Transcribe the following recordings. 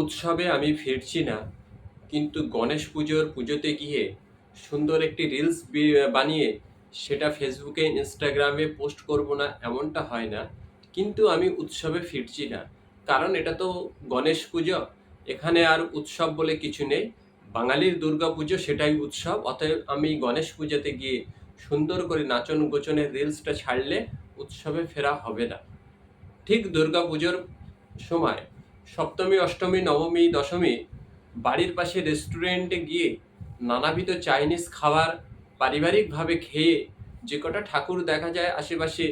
উৎসবে আমি ফিরছি না, কিন্তু গণেশ পুজোর পুজোতে গিয়ে সুন্দর একটি রিলস বানিয়ে সেটা ফেসবুকে, ইনস্টাগ্রামে পোস্ট করব না এমনটা হয় না, কিন্তু আমি উৎসবে ফিরছি না। কারণ এটা তো গণেশ পুজো, এখানে আর উৎসব বলে কিছু নেই। বাঙালির দুর্গা পুজো সেটাই উৎসব, অতএব আমি গণেশ পুজোতে গিয়ে সুন্দর করে নাচন গোচনের রিলসটা ছাড়লে উৎসবে ফেরা হবে না। ঠিক দুর্গা পুজোর সময় সপ্তমী, অষ্টমী, নবমী, দশমী বাড়ির পাশে রেস্টুরেন্টে গিয়ে নানাবিধ চাইনিজ খাবার পারিবারিকভাবে খেয়ে যে কটা ঠাকুর দেখা যায় আশেপাশে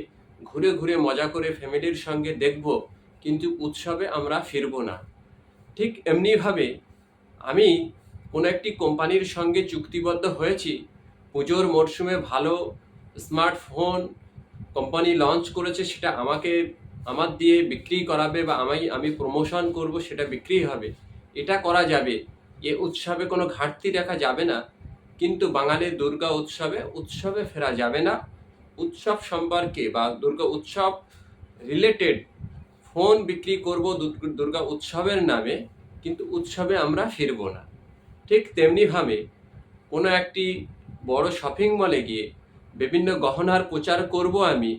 ঘুরে ঘুরে মজা করে ফ্যামিলির সঙ্গে দেখব, কিন্তু উৎসবে আমরা ফিরবো না। ঠিক এমনিভাবে আমি কোনো একটি কোম্পানির সঙ্গে চুক্তিবদ্ধ হয়েছি। পুজোর মরশুমে ভালো স্মার্টফোন কোম্পানি লঞ্চ করেছে, সেটা আমাকে আমার দিয়ে বিক্রি করাবে বা আমি আমি প্রমোশন করব, সেটা বিক্রি হবে। এটা করা যাবে। এ উৎসবে কোনো ঘাটতি দেখা যাবে না। কিন্তু বাঙালির দুর্গা উৎসবে উৎসবে ফেরা যাবে না। উৎসব সম্পর্কে বা দুর্গা উৎসব রিলেটেড ফোন বিক্রি করব দুর্গা উৎসবের নামে, কিন্তু উৎসবে আমরা ফিরবো না। ঠিক তেমনিভাবে কোনো একটি বড় শপিং মলে গিয়ে বিভিন্ন গহনার প্রচার করব আমি,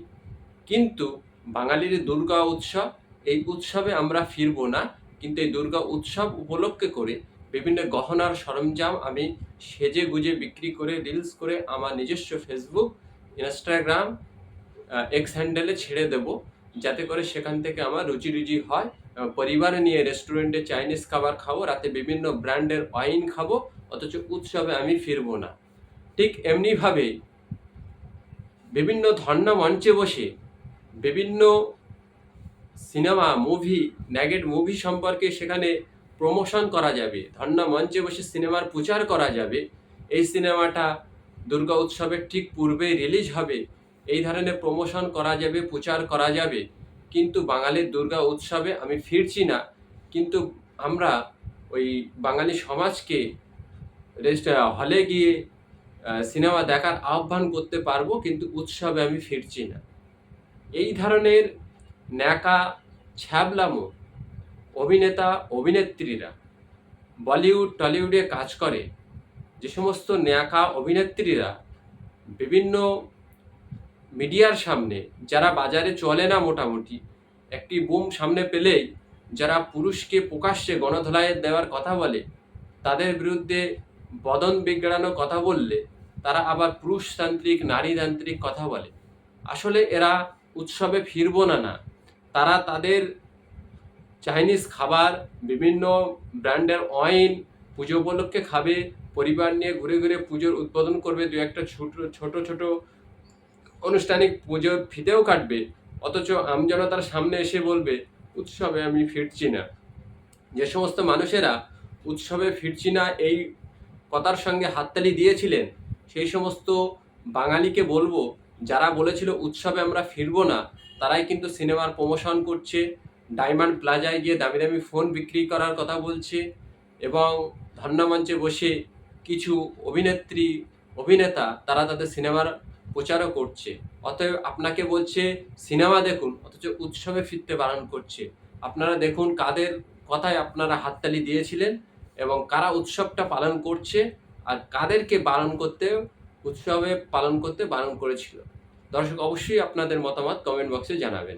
কিন্তু বাঙালির দুর্গা উৎসব, এই উৎসবে আমরা ফিরবো না, কিন্তু এই দুর্গা উৎসব উপলক্ষে করে বিভিন্ন গহনার সরঞ্জাম আমি সেজে গুজে বিক্রি করে রিলস করে আমার নিজস্ব ফেসবুক ইনস্টাগ্রাম এক্স হ্যান্ডেলে ছেড়ে দেব, যাতে করে সেখান থেকে আমার রুচি রুচি হয় পরিবার নিয়ে রেস্টুরেন্টে চাইনিজ খাবার খাব, রাতে বিভিন্ন ব্র্যান্ডের ওয়াইন খাব, অথচ উৎসবে আমি ফিরবো না। ঠিক এমনিভাবে বিভিন্ন ধর্ণা মঞ্চে বসে বিভিন্ন সিনেমা মুভি ন্যাগেট মুভি সম্পর্কে সেখানে প্রমোশন করা যাবে। ধর্ণা মঞ্চে বসে সিনেমার প্রচার করা যাবে। এই সিনেমাটা দুর্গা উৎসবের ঠিক পূর্বেই রিলিজ হবে। এই ধরনের প্রমোশন করা যাবে, প্রচার করা যাবে। কিন্তু বাঙালির দুর্গা উৎসবে আমি ফিরছি না। কিন্তু আমরা ওই বাঙালি সমাজকে হলে গিয়ে সিনেমা দেখার আহ্বান করতে পারব, কিন্তু উৎসবে আমি ফিরছি না। এই ধরনের ন্যাকা ছ্যাবলামো অভিনেতা, অভিনেত্রীরা বলিউড, টলিউডে কাজ করে। যে সমস্ত ন্যাকা অভিনেত্রীরা বিভিন্ন মিডিয়ার সামনে, যারা বাজারে চলে না মোটামুটি, একটি বুম সামনে পেলেই যারা পুরুষকে প্রকাশ্যে গণধোলায় দেওয়ার কথা বলে, তাদের বিরুদ্ধে বদন বিগড়ানো কথা বললে, তারা আবার পুরুষতান্ত্রিক, নারীতান্ত্রিক কথা বলে। আসলে এরা উৎসবে ফিরবো না না। তারা তাদের চাইনিজ খাবার, বিভিন্ন ব্র্যান্ডের ওয়াইন পুজো উপলক্ষে খাবে, পরিবার নিয়ে ঘুরে ঘুরে পুজোর উদ্বোধন করবে, দু একটা ছোট ছোট ছোট আনুষ্ঠানিক পুজোর ফিতেও কাটবে। অথচ আমজনতার সামনে এসে বলবে, উৎসবে আমি ফিরছি না। যে সমস্ত মানুষেরা উৎসবে ফিরছি না এই কথার সঙ্গে হাততালি দিয়েছিলেন, সেই সমস্ত বাঙালিকে বলব যারা বলেছিল উৎসবে আমরা ফিরবো না, তারাই কিন্তু সিনেমার প্রমোশন করছে ডায়মন্ড প্লাজায় গিয়ে দামি দামি ফোন বিক্রি করার কথা বলছে এবং ধর্ণামঞ্চে বসে কিছু অভিনেত্রী, অভিনেতা তারা তাদের সিনেমার প্রচারও করছে। অতএব আপনাকে বলছে, সিনেমা দেখুন, অথচ উৎসবে ফিরতে বারণ করছে। আপনারা দেখুন কাদের কথায় আপনারা হাততালি দিয়েছিলেন এবং কারা উৎসবটা পালন করছে আর কাদেরকে বারণ করতে উৎসবে পালন করতে বারণ করেছিল। দর্শক অবশ্যই আপনাদের মতামত কমেন্ট বক্সে জানাবেন।